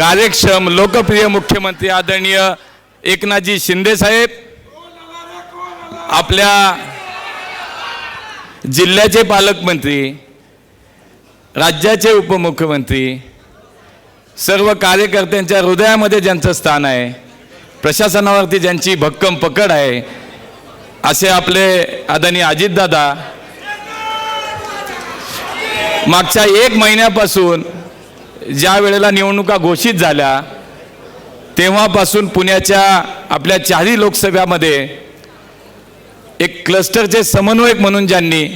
कार्यक्षम लोकप्रिय मुख्यमंत्री आदरणीय एकनाथजी शिंदे साहेब आपल्या जिल्ह्याचे पालकमंत्री राज्याचे उपमुख्यमंत्री सर्व कार्यकर्त्यांच्या हृदयामध्ये ज्यांचं स्थान आहे प्रशासनावरती ज्यांची भक्कम पकड आहे असे आपले आदरणीय अजितदादा मागच्या एक महिन्यापासून ज्या वेळेला निवडणुका घोषित झाल्या तेव्हापासून पुण्याच्या आपल्या चारही लोकसभेमध्ये एक क्लस्टरचे समन्वयक म्हणून ज्यांनी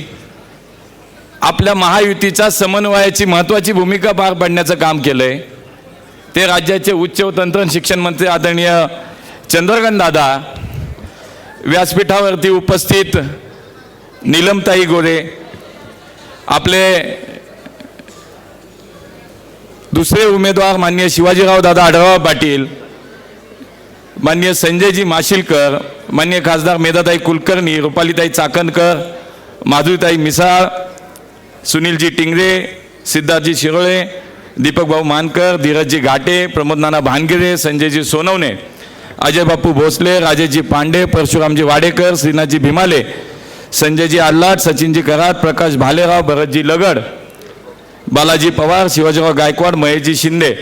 आपल्या महायुतीचा समन्वयाची महत्त्वाची भूमिका पार पाडण्याचं काम केलं आहे ते राज्याचे उच्च व तंत्रज्ञान शिक्षण मंत्री आदरणीय चंद्रकांत दादा व्यासपीठावरती उपस्थित नीलमताई गोरे आपले दुसरे उमेदवार मान्य शिवाजीराव दादा आढळराव पाटील माननीय संजयजी माशिलकर मान्य खासदार मेधाताई कुलकर्णी रुपालीताई चाकणकर माधुरीताई मिसाळ सुनीलजी टिंगरे सिद्धार्थजी शिरोळे दीपक भाऊ मानकर धीरजजी घाटे प्रमोद नाना भानगिरे संजयजी सोनवणे अजय बापू भोसले राजेशजी पांडे परशुरामजी वाडेकर श्रीनाथजी भीमाले संजयजी आल्हाट सचिनजी करात प्रकाश भालेराव भरतजी लगड बालाजी पवार शिवाजीराव गायकवाड महेशजी शिंदे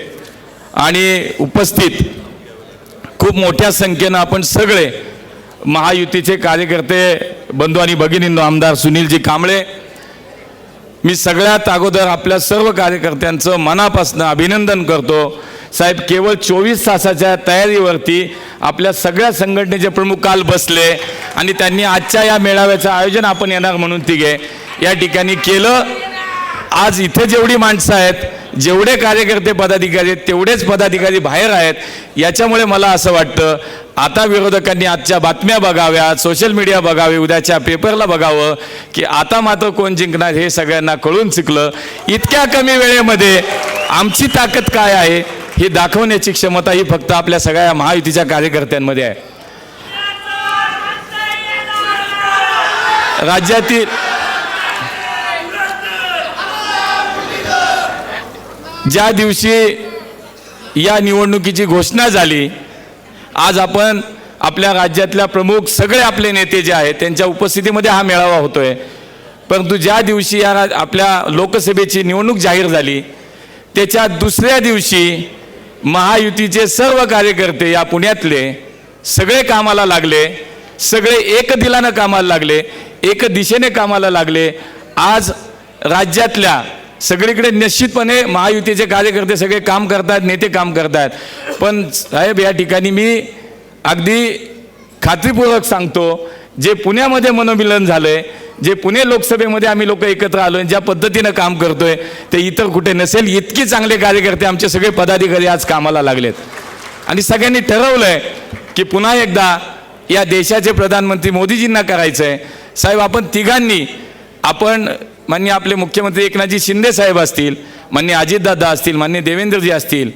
आणि उपस्थित खूप मोठ्या संख्येनं आपण सगळे महायुतीचे कार्यकर्ते बंधू आणि भगिनींनो आमदार सुनीलजी कांबळे मी सगळ्यात अगोदर आपल्या सर्व कार्यकर्त्यांचं मनापासून अभिनंदन करतो. साहेब केवळ चोवीस तासाच्या तयारीवरती आपल्या सगळ्या संघटनेचे प्रमुख काल बसले आणि त्यांनी आजच्या या मेळाव्याचं आयोजन आपण येणार म्हणून तिघे. या ठिकाणी केलं. आज इथे जेवढी माणसं आहेत जेवढे कार्यकर्ते पदाधिकारी आहेत तेवढेच पदाधिकारी बाहेर आहेत याच्यामुळे मला असं वाटतं आता विरोधकांनी आजच्या बातम्या बघाव्या सोशल मीडिया बघावे उद्याच्या पेपरला बघावं की आता मात्र कोण जिंकणार हे सगळ्यांना कळून चुकलं. इतक्या कमी वेळेमध्ये आमची ताकद काय आहे हे दाखवण्याची क्षमता ही फक्त आपल्या सगळ्या महायुतीच्या कार्यकर्त्यांमध्ये आहे. राज्यातील ज्या दिवशी या निवडणुकीची घोषणा झाली आज आपण आपल्या राज्यातल्या प्रमुख सगळे आपले नेते जे आहेत त्यांच्या उपस्थितीमध्ये हा मेळावा होतोय. परंतु ज्या दिवशी या रा- आपल्या लोकसभेची निवडणूक जाहीर झाली त्याच्या दुसऱ्या दिवशी महायुतीचे सर्व कार्यकर्ते या पुण्यातले सगळे कामाला लागले सगळे एक दिलानं कामाला लागले एक दिशेने कामाला लागले. आज राज्यातल्या सगळीकडे निश्चितपणे महायुतीचे कार्यकर्ते सगळे काम करतात नेते काम करतात पण साहेब या ठिकाणी मी अगदी खात्रीपूर्वक सांगतो जे पुण्यामध्ये मनोमिलन झालंय जे पुणे लोकसभेमध्ये आम्ही लोक एकत्र आलोय ज्या पद्धतीनं काम करतोय ते इतर कुठे नसेल इतकी चांगले कार्यकर्ते आमचे सगळे पदाधिकारी आज कामाला लागलेत. आणि सगळ्यांनी ठरवलंय की पुन्हा एकदा या देशाचे प्रधानमंत्री मोदीजींना करायचं आहे साहेब आपण तिघांनी आपण मान्य आपले मुख्यमंत्री एकनाथजी शिंदे साहेब असतील मान्य अजितदादा असतील मान्य देवेंद्रजी असतील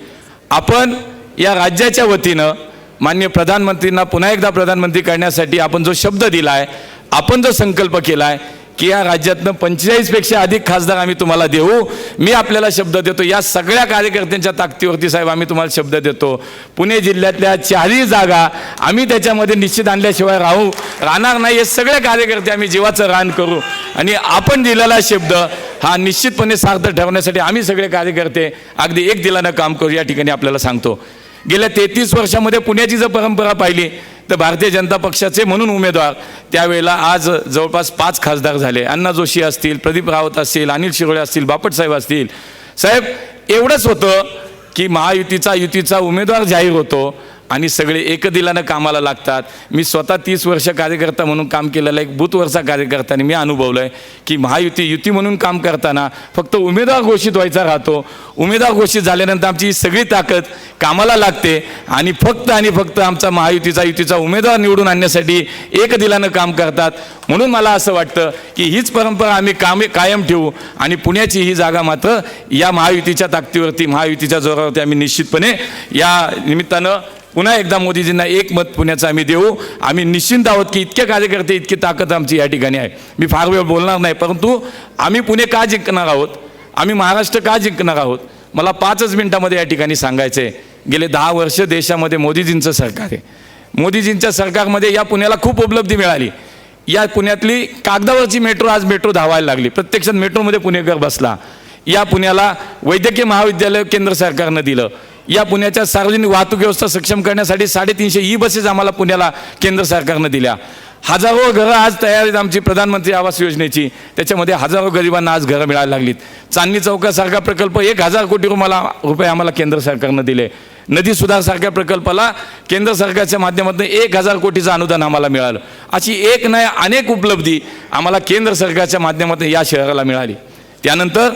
आपण या राज्याच्या वतीनं मान्य प्रधानमंत्रींना पुन्हा एकदा प्रधानमंत्री करण्यासाठी आपण जो शब्द दिला आहे आपण जो संकल्प केला आहे की या राज्यातनं पंचेचाळीसपेक्षा अधिक खासदार आम्ही तुम्हाला देऊ. मी आपल्याला शब्द देतो. या सगळ्या कार्यकर्त्यांच्या ताकदीवरती साहेब आम्ही तुम्हाला शब्द देतो. पुणे जिल्ह्यातल्या चारही जागा आम्ही त्याच्यामध्ये निश्चित आणल्याशिवाय राहू. राहणार नाही हे सगळे कार्यकर्ते आम्ही जीवाचं रान करू. आणि आपण दिलेला शब्द हा निश्चितपणे सार्थ ठरवण्यासाठी आम्ही सगळे कार्यकर्ते अगदी एक दिलानं काम करू. या ठिकाणी आपल्याला सांगतो. गेल्या तेहतीस वर्षामध्ये पुण्याची जर परंपरा पाहिली तर भारतीय जनता पक्षाचे म्हणून उमेदवार त्यावेळेला आज जवळपास पाच खासदार झाले. अण्णा जोशी असतील प्रदीप रावत असतील अनिल शिरोळे असतील बापटसाहेब असतील. साहेब एवढंच होतं की महायुतीचा युतीचा उमेदवार जाहीर होतो. आणि सगळे एकदिलानं कामाला लागतात. मी स्वतः तीस वर्ष कार्यकर्ता म्हणून काम केलेला एक बूथवरचा कार्यकर्ता मी अनुभवलं आहे की महायुती युती म्हणून काम करताना फक्त उमेदवार घोषित व्हायचा राहतो. उमेदवार घोषित झाल्यानंतर आमची सगळी ताकद कामाला लागते आणि फक्त आणि फक्त आमचा महायुतीचा युतीचा उमेदवार निवडून आणण्यासाठी एक दिलानं काम करतात. म्हणून मला असं वाटतं की हीच परंपरा आम्ही कामे कायम ठेवू आणि पुण्याची ही जागा मात्र या महायुतीच्या ताकदीवरती महायुतीच्या जोरावरती आम्ही निश्चितपणे या निमित्तानं पुन्हा एकदा मोदीजींना एक मत पुण्याचं आम्ही देऊ. आम्ही निश्चिंत आहोत की इतके कार्यकर्ते इतकी ताकद आमची या ठिकाणी आहे. मी फार वेळ बोलणार नाही परंतु आम्ही पुणे का जिंकणार आहोत? आम्ही महाराष्ट्र का जिंकणार आहोत? मला पाचच मिनिटामध्ये या ठिकाणी सांगायचं आहे गेले दहा वर्ष देशामध्ये मोदीजींचं सरकार आहे. मोदीजींच्या सरकारमध्ये या पुण्याला खूप उपलब्धी मिळाली. या पुण्यातली कागदावरची मेट्रो आज मेट्रो धावायला लागली. प्रत्यक्षात मेट्रोमध्ये पुणेकर बसला. या पुण्याला वैद्यकीय महाविद्यालय केंद्र सरकारनं दिलं. या पुण्याच्या सार्वजनिक वाहतूक व्यवस्था सक्षम करण्यासाठी साडेतीनशे ई बसेस आम्हाला पुण्याला केंद्र सरकारनं दिल्या. हजारो घरं आज तयार आहेत आमची प्रधानमंत्री आवास योजनेची. त्याच्यामध्ये हजारो गरिबांना आज घरं मिळायला लागलीत. चांदणी चौकासारखा प्रकल्प एक हजार कोटी रुपयाला रुपये आम्हाला केंद्र सरकारनं दिले. नदी सुधारसारख्या प्रकल्पाला केंद्र सरकारच्या माध्यमातून एक हजार कोटीचं अनुदान आम्हाला मिळालं. अशी एक नाही अनेक उपलब्धी आम्हाला केंद्र सरकारच्या माध्यमातून या शहराला मिळाली. त्यानंतर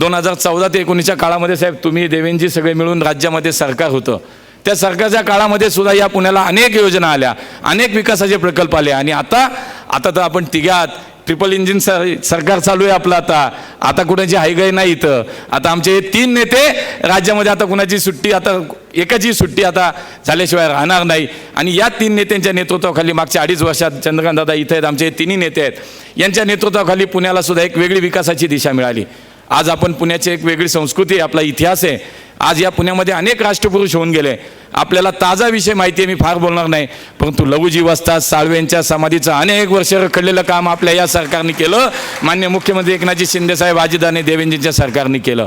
दोन हजार चौदा ते एकोणीसच्या काळामध्ये साहेब तुम्ही देवेंजी सगळे मिळून राज्यामध्ये सरकार होतं. त्या सरकारच्या काळामध्ये सुद्धा या पुण्याला अनेक योजना आल्या अनेक विकासाचे प्रकल्प आले. आणि आता आता तर आपण तिघात ट्रिपल इंजिन सर सरकार चालू आहे आपलं आता. आता कुणाची हायगाई नाही इथं. आता आमचे हे तीन नेते राज्यामध्ये आता कुणाची सुट्टी आता एकाची सुट्टी आता झाल्याशिवाय राहणार नाही. आणि या तीन नेत्यांच्या नेतृत्वाखाली मागच्या अडीच वर्षात चंद्रकांत दादा इथं आहेत आमचे हे तिन्ही नेते आहेत. यांच्या नेतृत्वाखाली पुण्याला सुद्धा एक वेगळी विकासाची दिशा मिळाली. आज आपण पुण्याची एक वेगळी संस्कृती आहे आपला इतिहास आहे. आज या पुण्यामध्ये अनेक राष्ट्रपुरुष होऊन गेले. आपल्याला ताजा विषय माहिती आहे मी फार बोलणार नाही. परंतु लघुजी वस्तात साळवेंच्या समाधीचं अनेक वर्ष रखडलेलं काम आपल्या या सरकारने केलं. मान्य मुख्यमंत्री एकनाथजी शिंदेसाहेब आजीदाने देवेंजींच्या सरकारने केलं.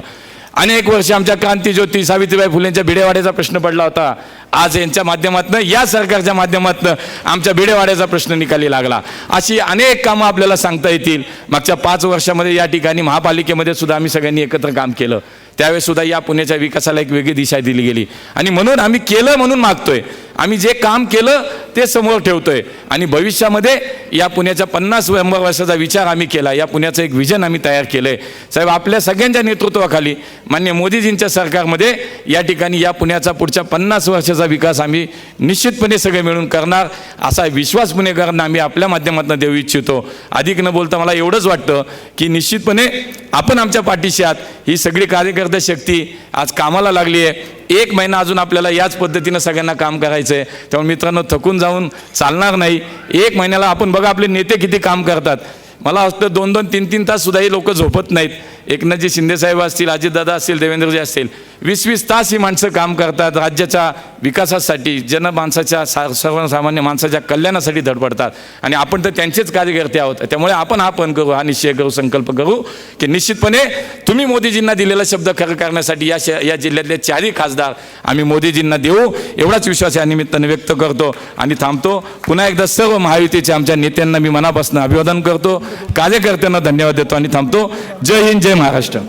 अनेक वर्ष आमच्या क्रांती ज्योती सावित्रीबाई फुलेंच्या भिडेवाड्याचा प्रश्न पडला होता. आज यांच्या माध्यमातून या सरकारच्या माध्यमातून आमच्या भिडेवाड्याचा प्रश्न निकाली लागला. अशी अनेक कामं आपल्याला सांगता येतील. मागच्या पाच वर्षामध्ये या ठिकाणी महापालिकेमध्ये सुद्धा आम्ही सगळ्यांनी एकत्र काम केलं. त्यावेळेस सुद्धा या पुण्याच्या विकासाला एक वेगळी दिशा दिली गेली. आणि म्हणून आम्ही केलं म्हणून मागतोय. आम्ही जे काम केलं ते समोर ठेवतोय. आणि भविष्यामध्ये या पुण्याच्या पन्नास शंभर वर्षाचा विचार आम्ही केला. या पुण्याचं एक विजन आम्ही तयार केलं आहे साहेब आपल्या सगळ्यांच्या नेतृत्वाखाली मान्य मोदीजींच्या सरकारमध्ये या ठिकाणी या पुण्याचा पुढच्या पन्नास वर्षाचा विकास आम्ही निश्चितपणे सगळे मिळून करणार असा विश्वास पुणेकरांना आम्ही आपल्या माध्यमातून देऊ इच्छितो. अधिक न बोलता मला एवढंच वाटतं की निश्चितपणे आपण आमच्या पाठीशी आहात. ही सगळी कार्यकर्ते शक्ती आज कामाला लागली आहे. एक महिना अजून आपल्याला याच पद्धतीनं सगळ्यांना काम करायचं आहे त्यामुळे मित्रांनो थकून जाऊन चालणार नाही. एक महिन्याला आपण बघा आपले नेते किती काम करतात. मला वाटतं दोन दोन तीन तीन तास सुद्धा ही लोक झोपत नाहीत. एकनाथजी शिंदेसाहेब असतील अजितदादा असतील देवेंद्रजी असतील वीस वीस तास ही माणसं काम करतात. राज्याच्या विकासासाठी जनमानसाच्या सा सर्वसामान्य माणसाच्या कल्याणासाठी धडपडतात. आणि आपण तर त्यांचेच कार्यकर्ते आहोत. त्यामुळे आपण हा पण करू हा निश्चय करू संकल्प करू की निश्चितपणे तुम्ही मोदीजींना दिलेला शब्द खरं करण्यासाठी या श या जिल्ह्यातले चारही खासदार आम्ही मोदीजींना देऊ. एवढाच विश्वास या निमित्ताने व्यक्त करतो आणि थांबतो. पुन्हा एकदा सर्व महायुतीच्या आमच्या नेत्यांना मी मनापासून अभिवादन करतो. कार्यकर्त्यांना धन्यवाद देतो आणि थांबतो. जय हिंद जय महाराष्ट्र